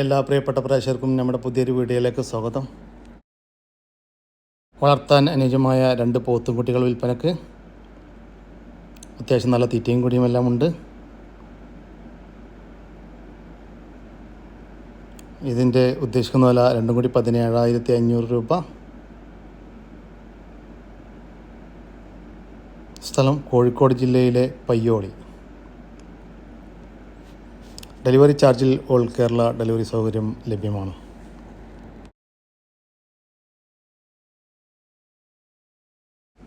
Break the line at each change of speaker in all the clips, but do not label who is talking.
എല്ലാ പ്രിയപ്പെട്ട പ്രേക്ഷകർക്കും നമ്മുടെ പുതിയൊരു വീഡിയോയിലേക്ക് സ്വാഗതം. വളർത്താൻ അനുയോജ്യമായ രണ്ട് പോത്തും പോത്തുംകുട്ടികൾ വിൽപ്പനക്ക്. അത്യാവശ്യം നല്ല തീറ്റയും കൂടിയും എല്ലാം ഉണ്ട്. ഇതിന്റെ ഉദ്ദേശിക്കുന്ന വില രണ്ടും കൂടി പതിനേഴായിരത്തി അഞ്ഞൂറ് രൂപ. സ്ഥലം കോഴിക്കോട് ജില്ലയിലെ പയ്യോളി. ഡെലിവറി ചാർജിൽ ഓൾ കേരള ഡെലിവറി സൗകര്യം ലഭ്യമാണ്.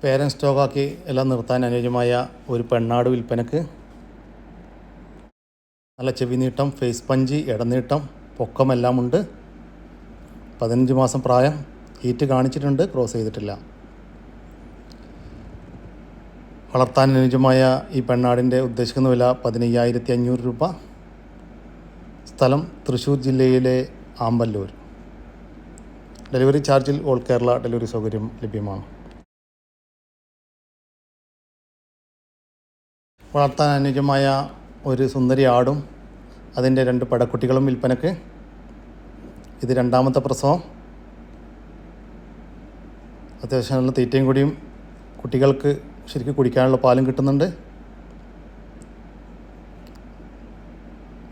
പേരൻ സ്റ്റോക്കാക്കി എല്ലാം നിർത്താൻ അനുയോജ്യമായ ഒരു പെണ്ണാട് വിൽപ്പനക്ക്. നല്ല ചെവി നീട്ടം ഫേസ് പഞ്ചി ഇടനീട്ടം പൊക്കമെല്ലാം ഉണ്ട്. പതിനഞ്ച് മാസം പ്രായം ഹീറ്റ് കാണിച്ചിട്ടുണ്ട് ക്രോസ് ചെയ്തിട്ടില്ല. വളർത്താൻ അനുയോജ്യമായ ഈ പെണ്ണാടിന്റെ ഉദ്ദേശിക്കുന്ന വില പതിനയ്യായിരത്തി അഞ്ഞൂറ് രൂപ. സ്ഥലം തൃശ്ശൂർ ജില്ലയിലെ ആമ്പല്ലൂർ. ഡെലിവറി ചാർജിൽ ഓൾ കേരള ഡെലിവറി സൗകര്യം ലഭ്യമാണ്. വളർത്താൻ അനുയോജ്യമായ ഒരു സുന്ദരി ആടും അതിന്റെ രണ്ട് പടക്കുട്ടികളും വിൽപ്പനക്ക് ഇത് രണ്ടാമത്തെ പ്രസവം. അത്യാവശ്യം നല്ല തീറ്റയും കൂടിയും കുട്ടികൾക്ക് ശരിക്കും കുടിക്കാനുള്ള പാലും കിട്ടുന്നുണ്ട്.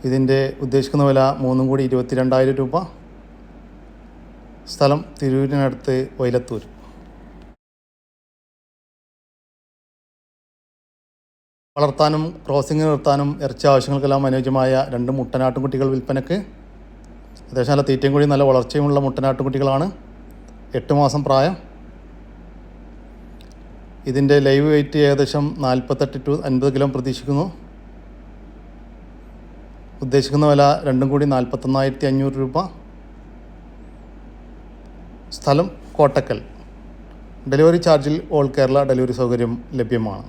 ഇതിന്റെ ഉദ്ദേശിക്കുന്ന വില മൂന്നും കൂടി ഇരുപത്തിരണ്ടായിരം രൂപ. സ്ഥലം തിരൂരിനടുത്ത് വൈലത്തൂർ. വളർത്താനും ക്രോസിംഗ് നിർത്താനും ഇറച്ചി ആവശ്യങ്ങൾക്കെല്ലാം അനുയോജ്യമായ രണ്ട് മുട്ടനാട്ടുംകുട്ടികൾ വിൽപ്പനക്ക്. അത്യാവശ്യം നല്ല തീറ്റയും കൂടി നല്ല വളർച്ചയുമുള്ള മുട്ടനാട്ടുംകുട്ടികളാണ്. എട്ട് മാസം പ്രായം. ഇതിന്റെ ലൈവ് വെയിറ്റ് ഏകദേശം നാൽപ്പത്തെട്ട് ടു അൻപത് കിലോ പ്രതീക്ഷിക്കുന്നു. ഉദ്ദേശിക്കുന്ന വില രണ്ടും കൂടി നാൽപ്പത്തൊന്നായിരത്തി അഞ്ഞൂറ് രൂപ. സ്ഥലം കോട്ടക്കൽ. ഡെലിവറി ചാർജിൽ ഓൾ കേരള ഡെലിവറി സൗകര്യം ലഭ്യമാണ്.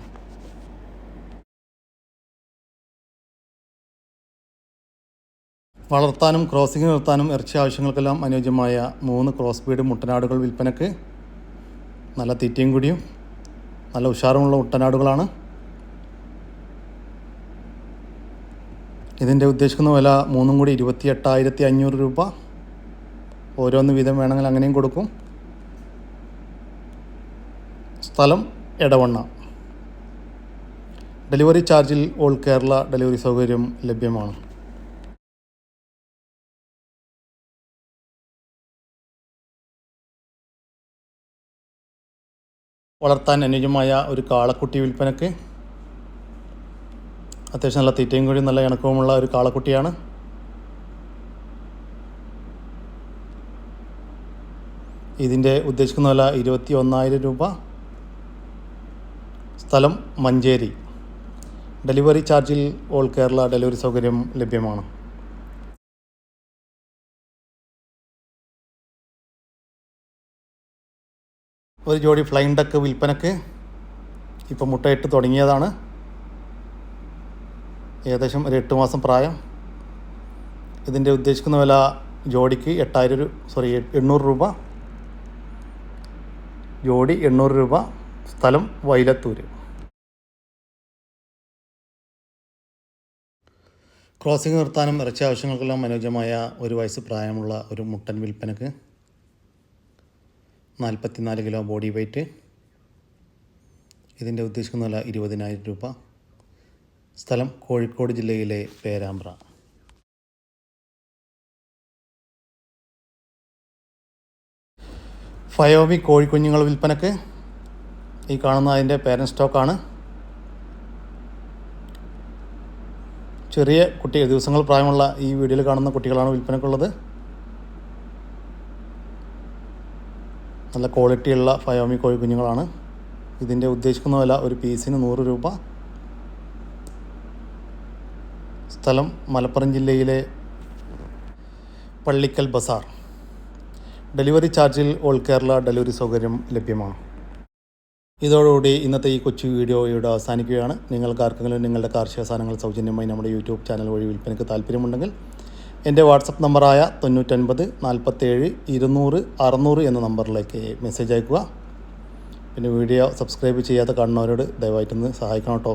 വളർത്താനും ക്രോസിംഗ് നിർത്താനും ഇറച്ചി ആവശ്യങ്ങൾക്കെല്ലാം അനുയോജ്യമായ മൂന്ന് ക്രോസ് ബീഡ് മുട്ടനാടുകൾ വിൽപ്പനക്ക് നല്ല തീറ്റയും കൂടിയും നല്ല ഉഷാറുമുള്ള മുട്ടനാടുകളാണ്. ഇതിന്റെ ഉദ്ദേശിക്കുന്ന വില മൂന്നും കൂടി ഇരുപത്തി എട്ടായിരത്തി അഞ്ഞൂറ് രൂപ. ഓരോന്ന് വീതം വേണമെങ്കിൽ അങ്ങനെയും കൊടുക്കും. സ്ഥലം എടവണ്ണ. ഡെലിവറി ചാർജിൽ ഓൾ കേരള ഡെലിവറി സൗകര്യം ലഭ്യമാണ്. വളർത്താൻ അനുയോജ്യമായ ഒരു കാളക്കുട്ടി വിൽപ്പനക്ക് അത്യാവശ്യം നല്ല തീറ്റയും കൂടി നല്ല ഇണക്കവുമുള്ള ഒരു കാളക്കുട്ടിയാണ്. ഇതിന്റെ ഉദ്ദേശിക്കുന്ന വില ഇരുപത്തി ഒന്നായിരം രൂപ. സ്ഥലം മഞ്ചേരി. ഡെലിവറി ചാർജിൽ ഓൾ കേരള ഡെലിവറി സൗകര്യം ലഭ്യമാണ്. ഒരു ജോഡി ഫ്ലൈൻ ഡക്ക് വിൽപ്പനക്ക് ഇപ്പോൾ മുട്ടയിട്ട് തുടങ്ങിയതാണ്. ഏകദേശം ഒരു എട്ട് മാസം പ്രായം. ഇതിന്റെ ഉദ്ദേശിക്കുന്ന വില ജോഡിക്ക് എട്ടായിരം സോറി എണ്ണൂറ് രൂപ. ജോഡി എണ്ണൂറ് രൂപ. സ്ഥലം വൈലത്തൂർ ക്രോസിംഗ് നിർത്താനും ഇറച്ചി ആവശ്യങ്ങൾക്കെല്ലാം അനുയോജ്യമായ ഒരു വയസ്സ് പ്രായമുള്ള ഒരു മുട്ടൻ വിൽപ്പനക്ക് നാൽപ്പത്തിനാല് കിലോ ബോഡി വെയ്റ്റ്. ഇതിന്റെ ഉദ്ദേശിക്കുന്ന വില ഇരുപതിനായിരം രൂപ. സ്ഥലം കോഴിക്കോട് ജില്ലയിലെ പേരാമ്പ്ര. ഫയോമി കോഴിക്കുഞ്ഞുങ്ങൾ വിൽപ്പനക്ക് ഈ കാണുന്ന അതിന്റെ പേരൻ സ്റ്റോക്കാണ് ചെറിയ കുട്ടി ദിവസങ്ങൾ പ്രായമുള്ള ഈ വീഡിയോയിൽ കാണുന്ന കുട്ടികളാണ് വിൽപ്പനക്കുള്ളത്. നല്ല ക്വാളിറ്റിയുള്ള ഫയോമി കോഴിക്കുഞ്ഞുങ്ങളാണ്. ഇതിന്റെ ഉദ്ദേശിക്കുന്ന വില ഒരു പീസിന് നൂറ് രൂപ. സ്ഥലം മലപ്പുറം ജില്ലയിലെ പള്ളിക്കൽ ബസാർ. ഡെലിവറി ചാർജിൽ ഓൾ കേരള ഡെലിവറി സൗകര്യം ലഭ്യമാണ്. ഇതോടുകൂടി ഇന്നത്തെ ഈ കൊച്ചു വീഡിയോ ഇവിടെ അവസാനിക്കുകയാണ്. നിങ്ങൾക്ക് ആർക്കെങ്കിലും നിങ്ങളുടെ കാർഷിക സാധനങ്ങൾ സൗജന്യമായി നമ്മുടെ യൂട്യൂബ് ചാനൽ വഴി വിൽപ്പനയ്ക്ക് താല്പര്യമുണ്ടെങ്കിൽ എന്റെ വാട്സപ്പ് നമ്പറായ തൊണ്ണൂറ്റൊൻപത് നാൽപ്പത്തേഴ് ഇരുന്നൂറ് അറുന്നൂറ് എന്ന നമ്പറിലേക്ക് മെസ്സേജ് അയക്കുക. പിന്നെ വീഡിയോ സബ്സ്ക്രൈബ് ചെയ്യാതെ കാണുന്നവരോട് ദയവായിട്ടൊന്ന് സഹായിക്കണം കേട്ടോ.